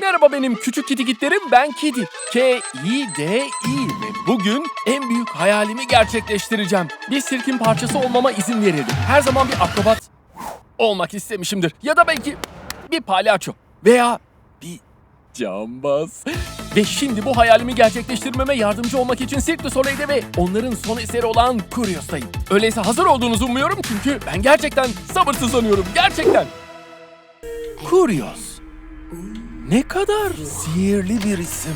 Merhaba benim küçük kitikitlerim ben Kidi. K-I-D-I ve bugün en büyük hayalimi gerçekleştireceğim. Bir sirkin parçası olmama izin verildi. Her zaman bir akrobat olmak istemişimdir. Ya da belki bir palyaço veya bir cambaz. Ve şimdi bu hayalimi gerçekleştirmeme yardımcı olmak için Cirque du Soleil'de ve onların son eseri olan Curios'tayım. Öyleyse hazır olduğunuzu umuyorum çünkü ben gerçekten sabırsızlanıyorum. Gerçekten. Curios. Ne kadar sihirli bir isim.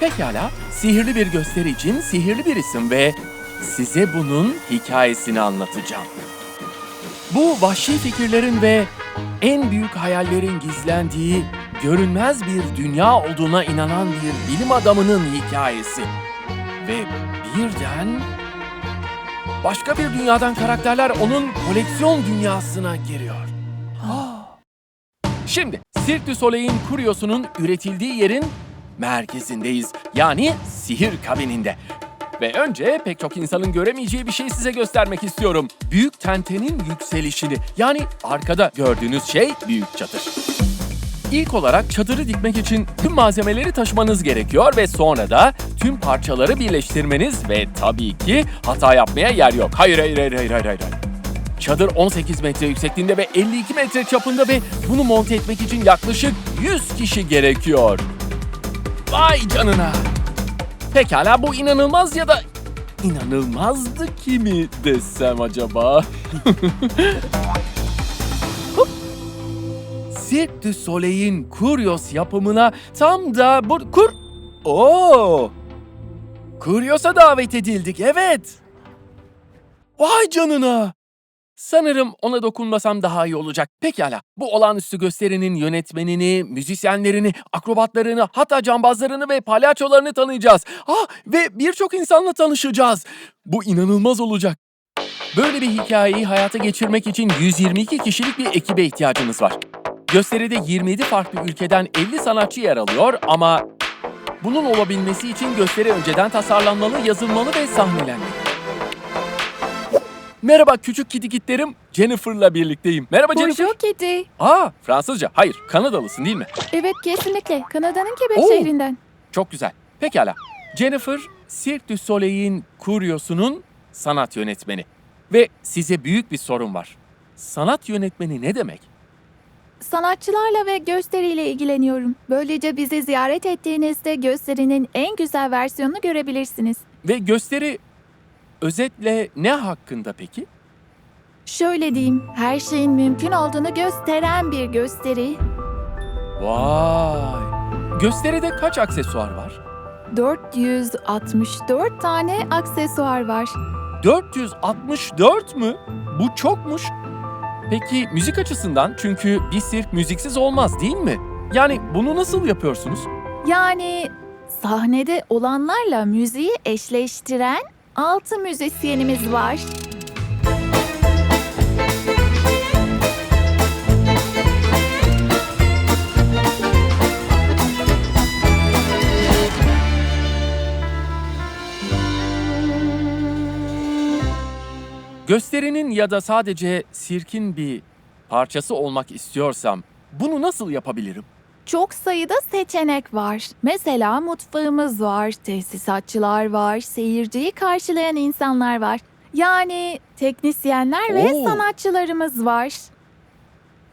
Pekala, sihirli bir gösteri için sihirli bir isim ve size bunun hikayesini anlatacağım. Bu vahşi fikirlerin ve en büyük hayallerin gizlendiği görünmez bir dünya olduğuna inanan bir bilim adamının hikayesi. Ve birden başka bir dünyadan karakterler onun koleksiyon dünyasına giriyor. Şimdi Cirque du Soleil'in Curios'unun üretildiği yerin merkezindeyiz. Yani sihir kabininde. Ve önce pek çok insanın göremeyeceği bir şey size göstermek istiyorum. Büyük tentenin yükselişini. Yani arkada gördüğünüz şey büyük çadır. İlk olarak çadırı dikmek için tüm malzemeleri taşımanız gerekiyor ve sonra da tüm parçaları birleştirmeniz ve tabii ki hata yapmaya yer yok. Hayır hayır hayır hayır hayır. hayır. Çadır 18 metre yüksekliğinde ve 52 metre çapında ve bunu monte etmek için yaklaşık 100 kişi gerekiyor. Vay canına. Pekala bu inanılmaz ya da inanılmazdı ki mi desem acaba? Cirque du Soleil'in Curios yapımına tam da bu... Kur... Oo! Curios'a davet edildik, evet. Vay canına. Sanırım ona dokunmasam daha iyi olacak. Pekala, bu olağanüstü gösterinin yönetmenini, müzisyenlerini, akrobatlarını, hatta cambazlarını ve palyaçolarını tanıyacağız. Ah, ve birçok insanla tanışacağız. Bu inanılmaz olacak. Böyle bir hikayeyi hayata geçirmek için 122 kişilik bir ekibe ihtiyacımız var. Gösteride 27 farklı ülkeden 50 sanatçı yer alıyor ama bunun olabilmesi için gösteri önceden tasarlanmalı, yazılmalı ve sahnelenmeli. Merhaba küçük kitikitlerim. Jennifer'la birlikteyim. Merhaba Jennifer. Bonjour Kitty. Aa, Fransızca. Hayır, Kanadalısın değil mi? Evet kesinlikle. Kanada'nın Quebec Oo. şehrinden. Çok güzel. Pekala. Jennifer, Cirque du Soleil'in Curios'unun sanat yönetmeni. Ve size büyük bir sorun var. Sanat yönetmeni ne demek? Sanatçılarla ve gösteriyle ilgileniyorum. Böylece bizi ziyaret ettiğinizde gösterinin en güzel versiyonunu görebilirsiniz. Ve gösteri özetle ne hakkında peki? Şöyle diyeyim, her şeyin mümkün olduğunu gösteren bir gösteri. Vay! Gösteride kaç aksesuar var? 464 tane aksesuar var. 464 mü? Bu çokmuş. Peki müzik açısından çünkü bir sirk müziksiz olmaz değil mi? Yani bunu nasıl yapıyorsunuz? Yani sahnede olanlarla müziği eşleştiren 6 müzisyenimiz var. Gösterinin ya da sadece sirkin bir parçası olmak istiyorsam bunu nasıl yapabilirim? Çok sayıda seçenek var. Mesela mutfağımız var, tesisatçılar var, seyirciyi karşılayan insanlar var. Yani teknisyenler ve Oo. sanatçılarımız var.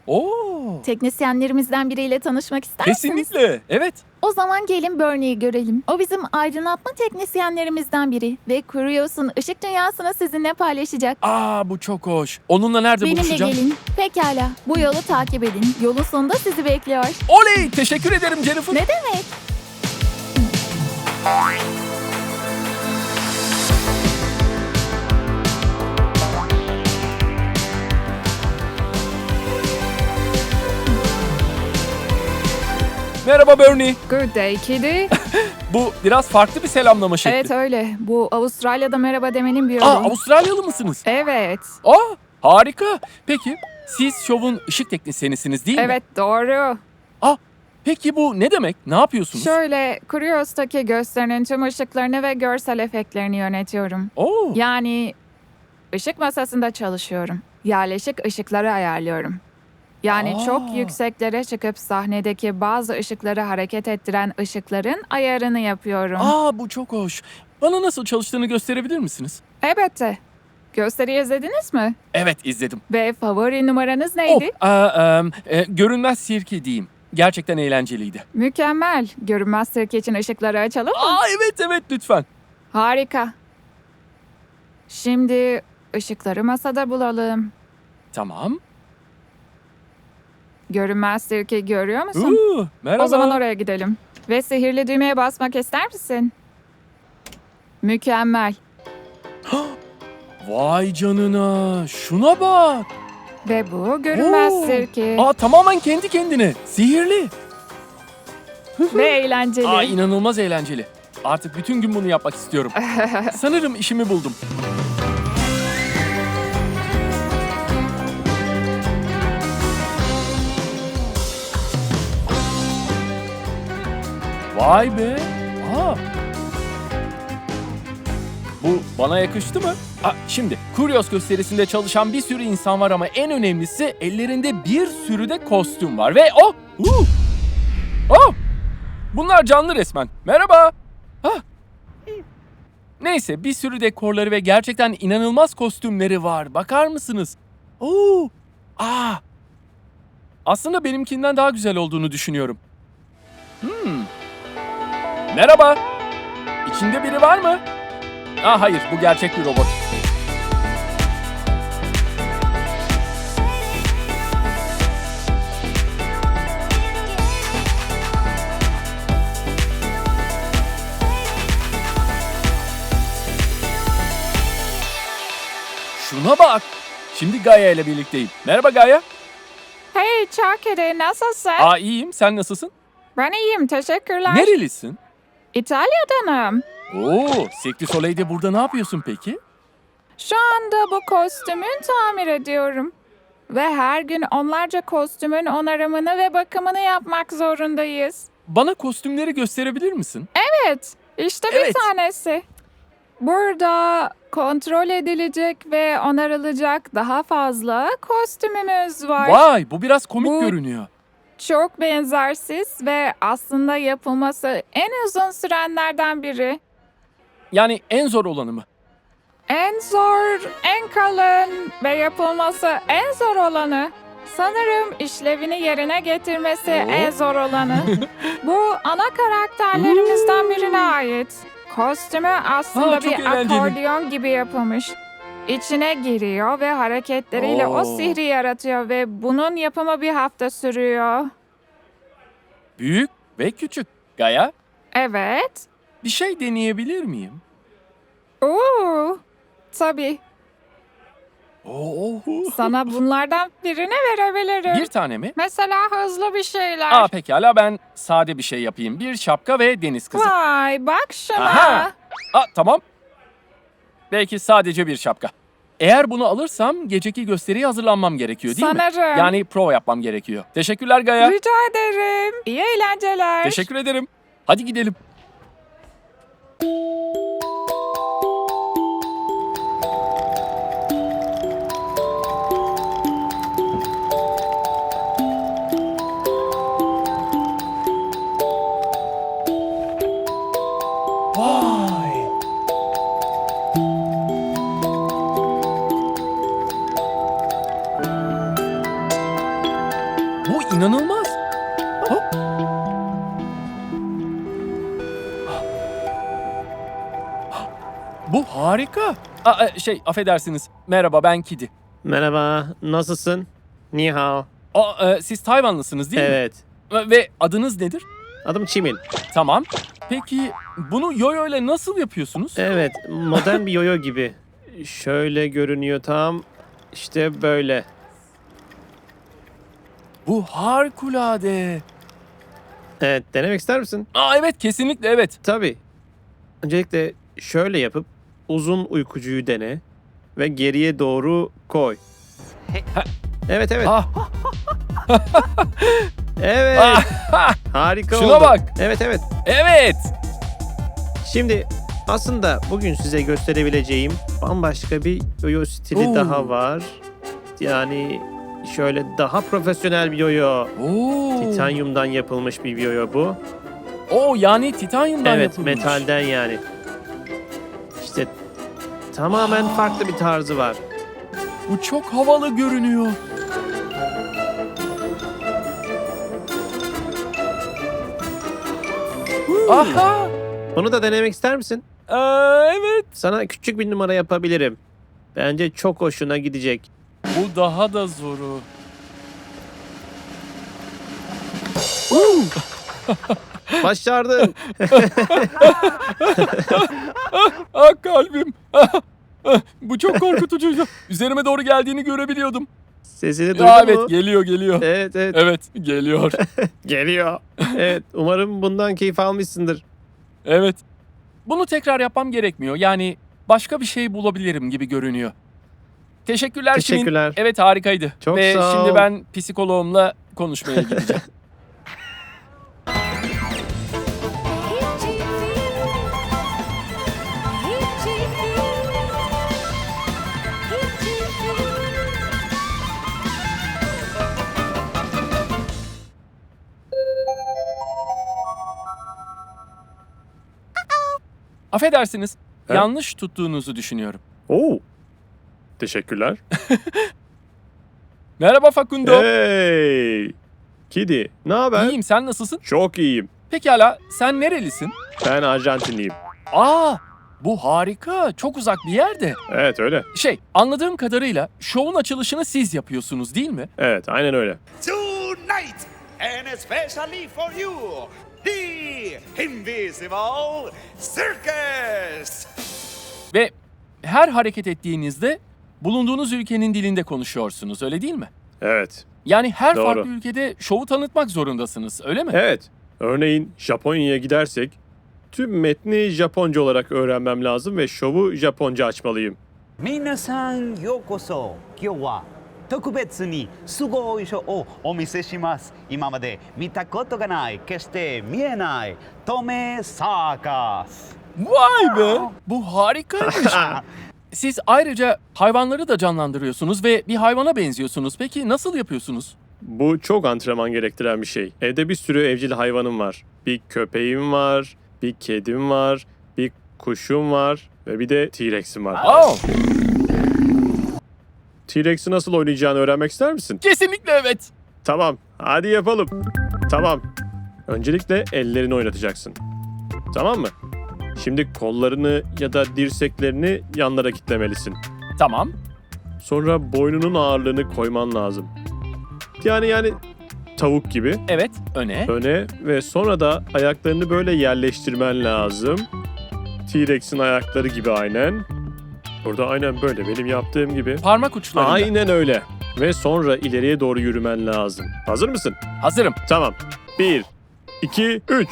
Oo! Teknisyenlerimizden biriyle tanışmak ister misiniz? Kesinlikle. Evet. O zaman gelin Bernie'yi görelim. O bizim aydınlatma teknisyenlerimizden biri ve Curios'un ışık dünyasını sizinle paylaşacak. Aa bu çok hoş. Onunla nerede Benimle buluşacağım? gelin. Pekala. Bu yolu takip edin. Yolun sonunda sizi bekliyor. Oley! Teşekkür ederim Jennifer. Ne demek? Merhaba Bernie. Good day Kitty. Bu biraz farklı bir selamlama şekli. Evet öyle. Bu Avustralya'da merhaba demenin bir yolu. Aa Avustralyalı mısınız? Evet. Aa harika. Peki siz şovun ışık teknisyenisiniz değil mi? Evet doğru. Aa peki bu ne demek? Ne yapıyorsunuz? Şöyle Curios'taki gösterinin tüm ışıklarını ve görsel efektlerini yönetiyorum. Oo. Yani ışık masasında çalışıyorum. Yerleşik ışıkları ayarlıyorum. Yani Aa. çok yükseklere çıkıp sahnedeki bazı ışıkları hareket ettiren ışıkların ayarını yapıyorum. Aa bu çok hoş. Bana nasıl çalıştığını gösterebilir misiniz? Elbette. Gösteriyi izlediniz mi? Evet izledim. Ve favori numaranız neydi? Oh, aa, em, e, görünmez sirke diyeyim. Gerçekten eğlenceliydi. Mükemmel. Görünmez sirke için ışıkları açalım mı? Aa evet evet lütfen. Harika. Şimdi ışıkları masada bulalım. Tamam. Görünmez sirke görüyor musun? Uuu, merhaba. O zaman oraya gidelim. Ve sihirli düğmeye basmak ister misin? Mükemmel. Vay canına. Şuna bak. Ve bu görünmez Oo. sirke. Aa tamamen kendi kendine. Sihirli. Ve eğlenceli. Aa inanılmaz eğlenceli. Artık bütün gün bunu yapmak istiyorum. Sanırım işimi buldum. Vay be. Aa. Bu bana yakıştı mı? Aa, şimdi Kurios gösterisinde çalışan bir sürü insan var ama en önemlisi ellerinde bir sürü de kostüm var ve o uh, oh, bunlar canlı resmen. Merhaba. Ah. Neyse bir sürü dekorları ve gerçekten inanılmaz kostümleri var. Bakar mısınız? Oo. Aa. Aslında benimkinden daha güzel olduğunu düşünüyorum. Hmm. Merhaba. İçinde biri var mı? Aa hayır bu gerçek bir robot. Şuna bak. Şimdi Gaia ile birlikteyim. Merhaba Gaia. Hey Çakiri nasılsın? Aa iyiyim. Sen nasılsın? Ben iyiyim teşekkürler. Nerelisin? İtalya'danım. Oo, Cirque du Soleil'de burada ne yapıyorsun peki? Şu anda bu kostümün tamir ediyorum. Ve her gün onlarca kostümün onarımını ve bakımını yapmak zorundayız. Bana kostümleri gösterebilir misin? Evet, işte bir Evet. tanesi. Burada kontrol edilecek ve onarılacak daha fazla kostümümüz var. Vay, bu biraz komik Bu- görünüyor. Çok benzersiz ve aslında yapılması en uzun sürenlerden biri. Yani en zor olanı mı? En zor, en kalın ve yapılması en zor olanı. Sanırım işlevini yerine getirmesi en zor olanı. Bu ana karakterlerimizden birine ait. Kostümü aslında çok bir eğlenceli. akordeon gibi yapılmış. İçine giriyor ve hareketleriyle Oo. o sihri yaratıyor ve bunun yapımı bir hafta sürüyor. Büyük ve küçük. Gaya, Evet. bir şey deneyebilir miyim? Oo. Tabii. Oo. Sana bunlardan birini verebilirim. Bir tane mi? Mesela hızlı bir şeyler. Aa pekala ben sade bir şey yapayım. Bir şapka ve deniz kızı. Vay bak şuna. Aha. Aa tamam. Belki sadece bir şapka. Eğer bunu alırsam geceki gösteriye hazırlanmam gerekiyor değil mi? Sanırım. Yani prova yapmam gerekiyor. Teşekkürler Gaya. Rica ederim. İyi eğlenceler. Teşekkür ederim. Hadi gidelim. Harika. Aa, e, şey affedersiniz. Merhaba ben Kidi. Merhaba, nasılsın? Ni hao. Aa, e, siz Tayvanlısınız değil Evet, mi? Ve- Ve adınız nedir? adım Çimin. Tamam. Peki bunu yoyo ile nasıl yapıyorsunuz? Evet, modern bir yoyo gibi. Şöyle görünüyor tam. İşte böyle. Bu harikulade. Evet, denemek ister misin? Aa evet kesinlikle evet. Tabii. Öncelikle şöyle yapıp uzun uykucuyu dene ve geriye doğru koy. Evet, evet. Ah, Evet. ah, Harika Şuna oldu. bak. Evet, evet. evet. Şimdi aslında bugün size gösterebileceğim bambaşka bir yoyo stili Oo. daha var. Yani şöyle daha profesyonel bir yoyo. Oo. Titanyumdan yapılmış bir yoyo bu. Oo yani titanyumdan evet, yapılmış. metalden yani. Tamamen farklı bir tarzı var. Bu çok havalı görünüyor. Aha! Bunu da denemek ister misin? Ee, evet. Sana küçük bir numara yapabilirim. Bence çok hoşuna gidecek. Bu daha da zoru. Başardın. Ah kalbim. Ah, ah, Bu çok korkutucuydu. Üzerime doğru geldiğini görebiliyordum. Sesini duydun mu? evet geliyor geliyor. Evet evet. Evet geliyor. Geliyor. evet umarım bundan keyif almışsındır. Evet. Bunu tekrar yapmam gerekmiyor. Yani başka bir şey bulabilirim gibi görünüyor. Teşekkürler Şirin. Teşekkürler. Evet harikaydı. Çok Ve sağ şimdi ol. ben psikoloğumla konuşmaya gideceğim. Affedersiniz. Ha? Yanlış tuttuğunuzu düşünüyorum. Oo. Teşekkürler. Merhaba Facundo. Hey. Kidi, ne haber? İyiyim sen nasılsın? Çok iyiyim. Pekala sen nerelisin? Ben Arjantinliyim. Aa bu harika. Çok uzak bir yerde. Evet öyle. Şey anladığım kadarıyla şovun açılışını siz yapıyorsunuz değil mi? Evet aynen öyle. Tonight, and especially for you, The Invisible Circus. Ve her hareket ettiğinizde bulunduğunuz ülkenin dilinde konuşuyorsunuz öyle değil mi? Evet. Yani her Doğru. farklı ülkede şovu tanıtmak zorundasınız öyle mi? Evet. Örneğin Japonya'ya gidersek tüm metni Japonca olarak öğrenmem lazım ve şovu Japonca açmalıyım. Minasan yokoso kyo wa 特別にすごいショーをお見せします今まで見たことがない決して見えない透明サーカス Vay be! Bu harikaymış. Siz ayrıca hayvanları da canlandırıyorsunuz ve bir hayvana benziyorsunuz. Peki nasıl yapıyorsunuz? Bu çok antrenman gerektiren bir şey. Evde bir sürü evcil hayvanım var. Bir köpeğim var, bir kedim var, bir kuşum var ve bir de T-Rex'im var. Oh, T-Rex'i nasıl oynayacağını öğrenmek ister misin? kesinlikle evet. Tamam, hadi yapalım. Tamam. Öncelikle ellerini oynatacaksın. Tamam mı? Şimdi kollarını ya da dirseklerini yanlara kitlemelisin. Tamam. Sonra boynunun ağırlığını koyman lazım. Yani yani tavuk gibi Evet, öne. öne ve sonra da ayaklarını böyle yerleştirmen lazım. T-Rex'in ayakları gibi aynen. Burada aynen böyle benim yaptığım gibi. Parmak uçlarıyla. Aynen öyle. Ve sonra ileriye doğru yürümen lazım. Hazır mısın? Hazırım. Tamam. 1, 2, 3.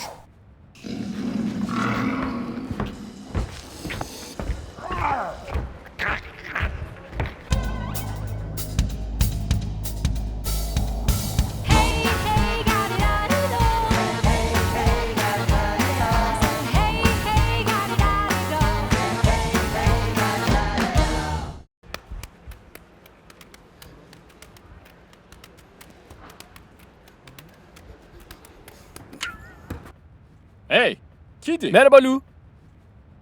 Kidi. Merhaba Lou.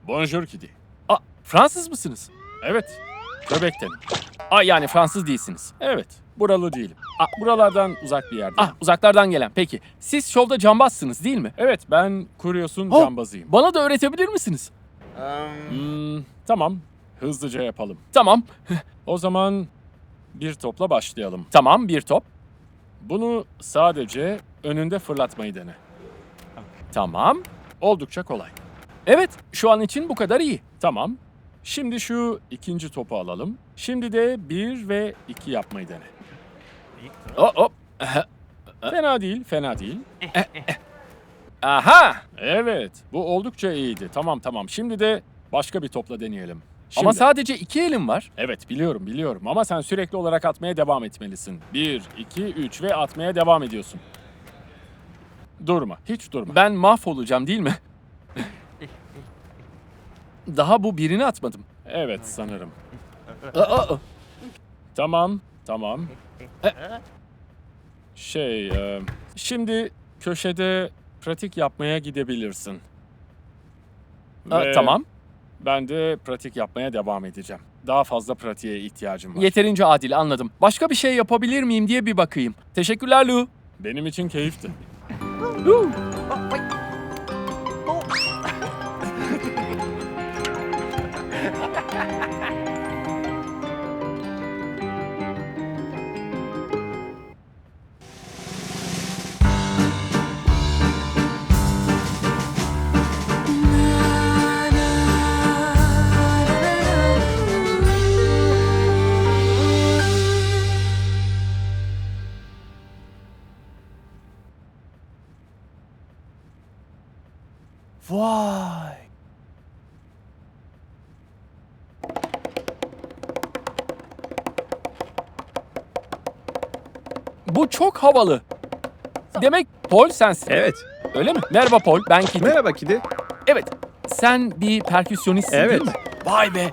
Bonjour Kidi. Aa, Fransız mısınız? Evet, Quebec'tenim. Aa, yani Fransız değilsiniz. Evet, buralı değilim. Aa, buralardan uzak bir yerde. Ah, uzaklardan gelen. Peki, siz şovda cambazsınız değil mi? Evet, ben Kuryos'un Oh. cambazıyım. Bana da öğretebilir misiniz? Hmm, tamam, hızlıca yapalım. Tamam, o zaman bir topla başlayalım. Tamam, bir top. Bunu sadece önünde fırlatmayı dene. Tamam. Oldukça kolay. Evet, şu an için bu kadar iyi. Tamam. Şimdi şu ikinci topu alalım. Şimdi de bir ve iki yapmayı dene. Hop hop. Fena değil, fena değil. Aha! Evet, bu oldukça iyiydi. Tamam tamam. Şimdi de başka bir topla deneyelim. Ama sadece iki elim var. Evet biliyorum biliyorum ama sen sürekli olarak atmaya devam etmelisin. Bir, iki, üç ve atmaya devam ediyorsun. Durma, hiç durma. Ben mahvolacağım değil mi? Daha bu birini atmadım. Evet sanırım. Aa, aa. Tamam, Tamam. E, Şey, e, şimdi köşede pratik yapmaya gidebilirsin. Ve- tamam. Ben de pratik yapmaya devam edeceğim. Daha fazla pratiğe ihtiyacım var. Yeterince adil anladım. Başka bir şey yapabilir miyim diye bir bakayım. Teşekkürler Lou. Benim için keyifti. Lou. Havalı. Demek Paul sensin. Evet. Öyle mi? Merhaba Paul, ben Kid. Merhaba Kidi. Evet, sen bir perküsyonistsin Evet. değil mi? Vay be.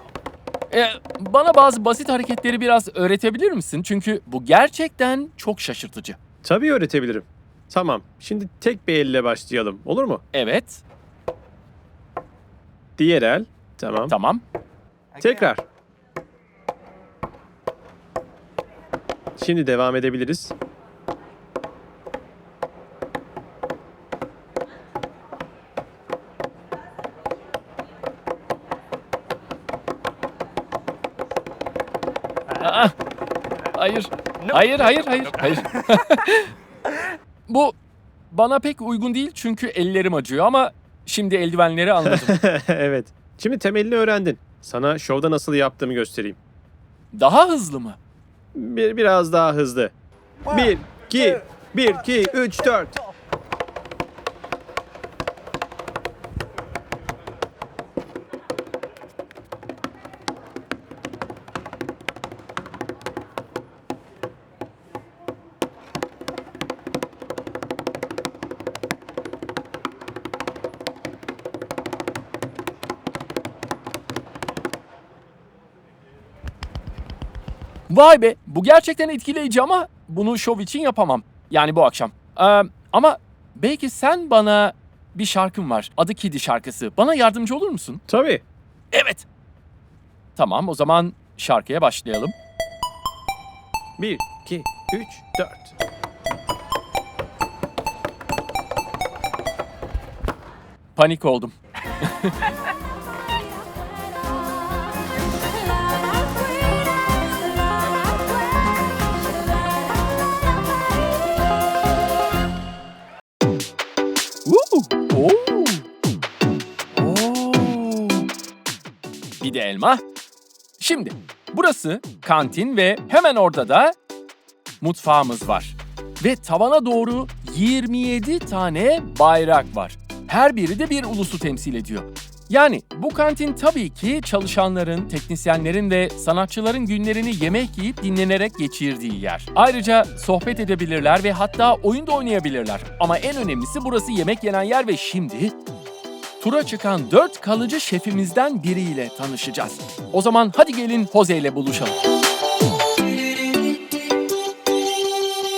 Ee, bana bazı basit hareketleri biraz öğretebilir misin? Çünkü bu gerçekten çok şaşırtıcı. Tabii öğretebilirim. Tamam. Şimdi tek bir elle başlayalım. Olur mu? Evet, Diğer el. Tamam. tamam. Tekrar. Şimdi devam edebiliriz. Hayır. Hayır, hayır, hayır. Bu bana pek uygun değil çünkü ellerim acıyor ama şimdi eldivenleri anladım. evet. Şimdi temelini öğrendin. Sana şovda nasıl yaptığımı göstereyim. Daha hızlı mı? Bir, biraz daha hızlı. Bir, iki, bir, iki, üç, dört. Vay be, bu gerçekten etkileyici ama bunu şov için yapamam. Yani bu akşam. Ee, ama belki sen bana bir şarkın var. Adı Kidi şarkısı. Bana yardımcı olur musun? Tabii. Evet. Tamam, o zaman şarkıya başlayalım. Bir, iki, üç, dört. Panik oldum. Bir elma. Şimdi burası kantin ve hemen orada da mutfağımız var. Ve tavana doğru 27 tane bayrak var. Her biri de bir ulusu temsil ediyor. Yani bu kantin tabii ki çalışanların, teknisyenlerin ve sanatçıların günlerini yemek yiyip dinlenerek geçirdiği yer. Ayrıca sohbet edebilirler ve hatta oyun da oynayabilirler. Ama en önemlisi burası yemek yenen yer ve şimdi tura çıkan dört kalıcı şefimizden biriyle tanışacağız. O zaman hadi gelin Jose ile buluşalım.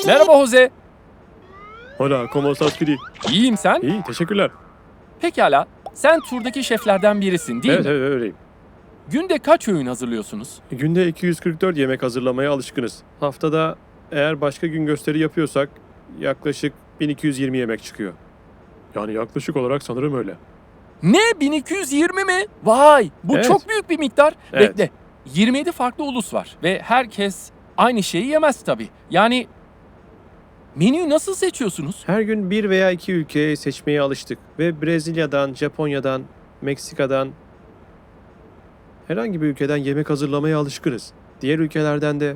Merhaba Jose. Hola, ¿cómo estás Kidi? İyiyim sen? İyi, teşekkürler. Pekala. Sen turdaki şeflerden birisin değil evet, mi? evet, öyleyim. Günde kaç öğün hazırlıyorsunuz? Günde 244 yemek hazırlamaya alışkınız. Haftada eğer başka gün gösteri yapıyorsak yaklaşık 1220 yemek çıkıyor. Yani yaklaşık olarak sanırım öyle. Ne 1220 mi? Vay bu Evet. çok büyük bir miktar. Evet. Bekle 27 farklı ulus var ve herkes aynı şeyi yemez tabii. Yani menüyü nasıl seçiyorsunuz? Her gün bir veya iki ülkeye seçmeye alıştık ve Brezilya'dan, Japonya'dan, Meksika'dan herhangi bir ülkeden yemek hazırlamaya alışkınız. Diğer ülkelerden de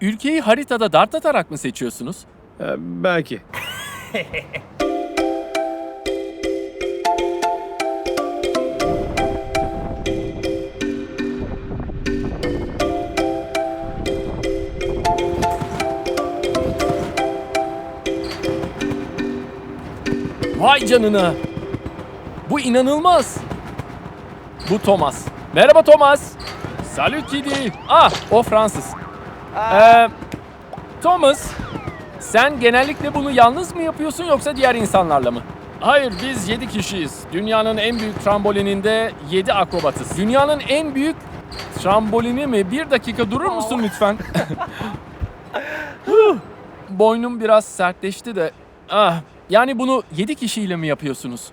Ülkeyi haritada dart atarak mı seçiyorsunuz? e, belki. Vay canına. Bu inanılmaz. Bu Thomas. Merhaba Thomas. Salut Kidi. Ah o Fransız. Ee, Thomas, sen genellikle bunu yalnız mı yapıyorsun yoksa diğer insanlarla mı? Hayır, biz 7 kişiyiz. Dünyanın en büyük trambolininde 7 akrobatız. Dünyanın en büyük trambolini mi? Bir dakika durur musun lütfen? Boynum biraz sertleşti de. Ah, yani bunu 7 kişiyle mi yapıyorsunuz?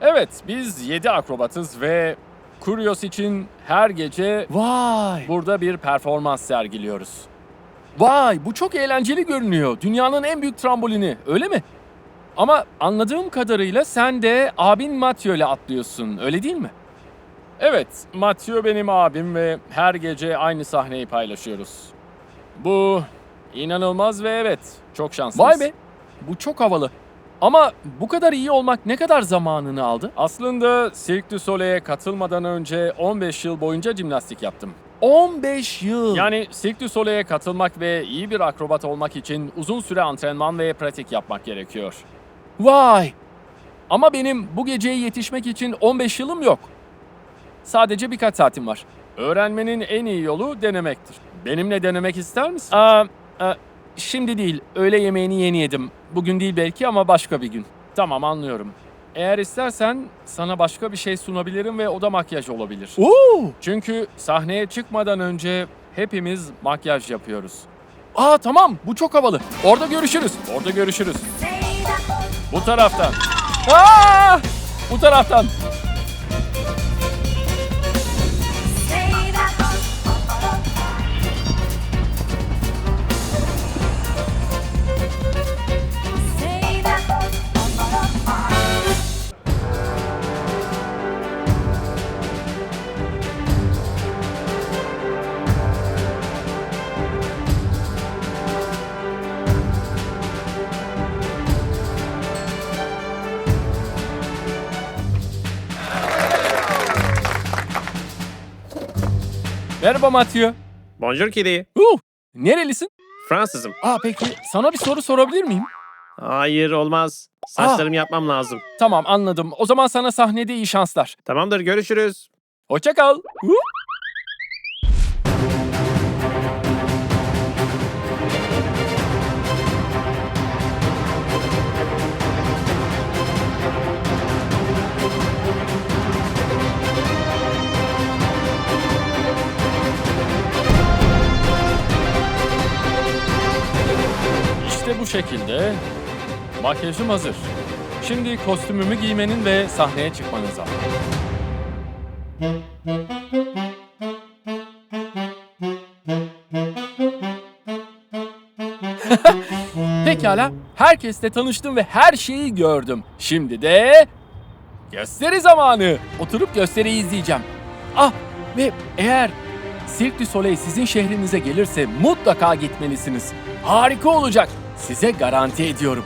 Evet, biz 7 akrobatız ve Kurios için her gece vay burada bir performans sergiliyoruz. Vay bu çok eğlenceli görünüyor. Dünyanın en büyük trambolini öyle mi? Ama anladığım kadarıyla sen de abin Mathieu ile atlıyorsun öyle değil mi? Evet Mathieu benim abim ve her gece aynı sahneyi paylaşıyoruz. Bu inanılmaz ve evet çok şanslıyız. Vay be bu çok havalı. Ama bu kadar iyi olmak ne kadar zamanını aldı? Aslında Cirque du Soleil'e katılmadan önce 15 yıl boyunca jimnastik yaptım. 15 yıl. Yani Cirque du Soleil'e katılmak ve iyi bir akrobat olmak için uzun süre antrenman ve pratik yapmak gerekiyor. Vay! Ama benim bu geceye yetişmek için 15 yılım yok. Sadece birkaç saatim var. Öğrenmenin en iyi yolu denemektir. Benimle denemek ister misin? Aa, e, şimdi değil. Öğle yemeğini yeni yedim. Bugün değil belki ama başka bir gün. Tamam anlıyorum. Eğer istersen sana başka bir şey sunabilirim ve o da makyaj olabilir. Oo! Çünkü sahneye çıkmadan önce hepimiz makyaj yapıyoruz. Aa tamam bu çok havalı. Orada görüşürüz. Orada görüşürüz. Bu taraftan. Aa! Bu taraftan. Merhaba Mathieu. Bonjour Kitty. Uh, nerelisin? Fransızım. Aa peki sana bir soru sorabilir miyim? Hayır olmaz. Saçlarımı yapmam lazım. Tamam anladım. O zaman sana sahnede iyi şanslar. Tamamdır görüşürüz. Hoşça kal. Uh. Bu şekilde makyajım hazır. Şimdi kostümümü giymenin ve sahneye çıkmanın zamanı. Pekala, herkesle tanıştım ve her şeyi gördüm. Şimdi de gösteri zamanı. Oturup gösteriyi izleyeceğim. Ah ve eğer Cirque du Soleil sizin şehrinize gelirse mutlaka gitmelisiniz. Harika olacak. Size garanti ediyorum.